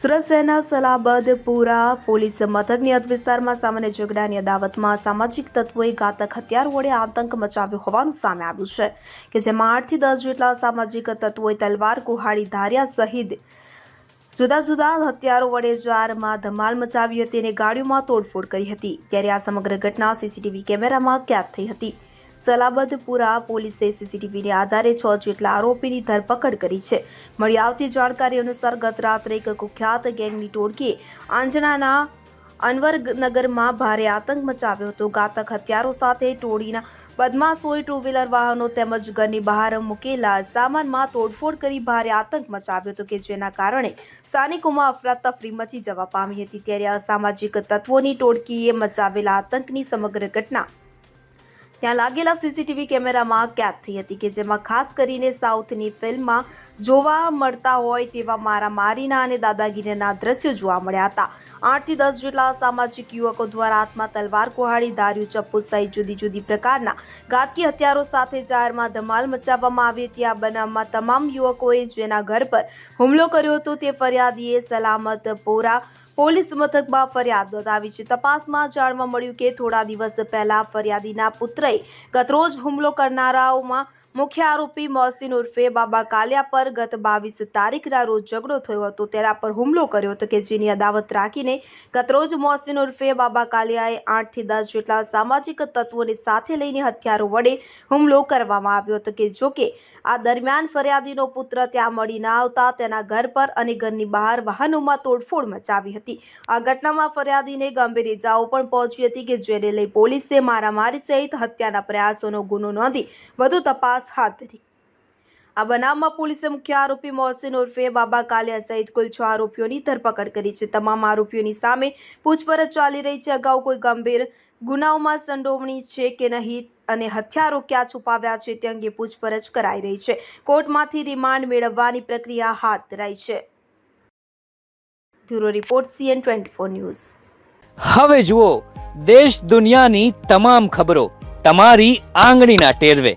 સુરત શહેરના સલાબદપુરા પોલીસ મથકની હદ વિસ્તારમાં સામાન્ય ઝઘડાની અદાવતમાં સામાજિક તત્વોએ ઘાતક હથિયાર વડે આતંક મચાવ્યો હોવાનું સામે આવ્યું છે, કે જેમાં આઠથી દસ જેટલા સામાજિક તત્વોએ તલવાર કુહાડી ધાર્યા સહિત જુદા જુદા હથિયારો વડે જારમાં ધમાલ મચાવી હતી અને ગાડીઓમાં તોડફોડ કરી હતી. ત્યારે આ સમગ્ર ઘટના સીસીટીવી કેમેરામાં કેદ થઈ હતી. સલાબદપુરા પોલીસે સીસીટીવીને આધારે છ જેટલા આરોપીની ધરપકડ કરી છે. મળી આવતી જાણકારી અનુસાર ગત રાત્રે એક કુખ્યાત ગેંગની ટોળકીએ આંજણાના અનવરનગરમાં ભારે આતંક મચાવ્યો હતો. ઘાતક હથિયારો સાથે ટોળીના બદમાશોએ ટુ વ્હીલર વાહનો તેમજ ઘરની બહાર મૂકેલા સામાનમાં તોડફોડ કરી ભારે આતંક મચાવ્યો હતો કે જેના કારણે સ્થાનિકોમાં અફરાતફરી મચી જવા પામી હતી. ત્યારે અસામાજિક તત્વોની ટોળકીએ મચાવેલા આતંકની સમગ્ર ઘટના ત્યાં લાગેલા સીસીટીવી કેમેરામાં કેદ થઈ હતી કે જેમાં ખાસ કરીને સાઉથની ફિલ્મમાં જોવા મળતા હોય તેવા મારામારીના અને દાદાગીરીના દ્રશ્યો જોવા મળ્યા હતા. આઠથી દસ જેટલા સામાજિક યુવકો દ્વારા હાથમાં તલવાર કુહાડી ધાર્યું ચપ્પુ સહિત જુદી જુદી પ્રકારના ઘાતકી હથિયારો સાથે જાહેરમાં ધમાલ મચાવવામાં આવી હતી. આ બનાવમાં તમામ યુવકોએ જેના ઘર પર હુમલો કર્યો હતો તે ફરિયાદીએ સલામત પોરા પોલીસ મથકમાં ફરિયાદ નોંધાવી છે. તપાસમાં જાણવા મળ્યું કે થોડા દિવસ પહેલા ફરિયાદીના પુત્રએ ગતરોજ હુમલો કરનારાઓમાં મુખ્ય આરોપી મોહસિન ઉર્ફે બાબા કાલિયા પર ગત બાવીસ તારીખના રોજ ઝઘડો થયો હતો. તેના પર હુમલો કર્યો હતો કે જેની અદાવત રાખીને ગતરોજ મોહસિન ઉર્ફે બાબા કાલિયાએ આઠથી દસ જેટલા સામાજિક તત્વોને સાથે લઈને હથિયારો વડે હુમલો કરવામાં આવ્યો હતો કે જોકે આ દરમિયાન ફરિયાદીનો પુત્ર ત્યાં મળી ના આવતા તેના ઘર પર અને ઘરની બહાર વાહનોમાં તોડફોડ મચાવી હતી. આ ઘટનામાં ફરિયાદીને ગંભીર ઇજાઓ પણ પહોંચી હતી કે જેને લઈ પોલીસે મારામારી સહિત હત્યાના પ્રયાસોનો ગુનો નોંધી વધુ તપાસ આ બનાવમાં પોલીસે મુખ્ય આરોપી મોહસિન ઉર્ફે બાબા કાલિયા સહિત કુલ છ આરોપીઓની ધરપકડ કરી છે. તમામ આરોપીઓની સામે પૂછપરછ ચાલી રહી છે. અગાઉ કોઈ ગંભીર ગુનાઓમાં સંડોવણી છે કે નહીં અને હથિયારો ક્યાં છુપાવ્યા છે તે અંગે પૂછપરછ કરાઈ રહી છે. કોર્ટમાંથી રિમાન્ડ મેળવવાની પ્રક્રિયા હાથ ધરાઈ છે. Bureau report, CN twenty four news. હવે જુઓ, દેશ દુનિયાની તમામ ખબરો તમારી આંગળીના ટેરવે.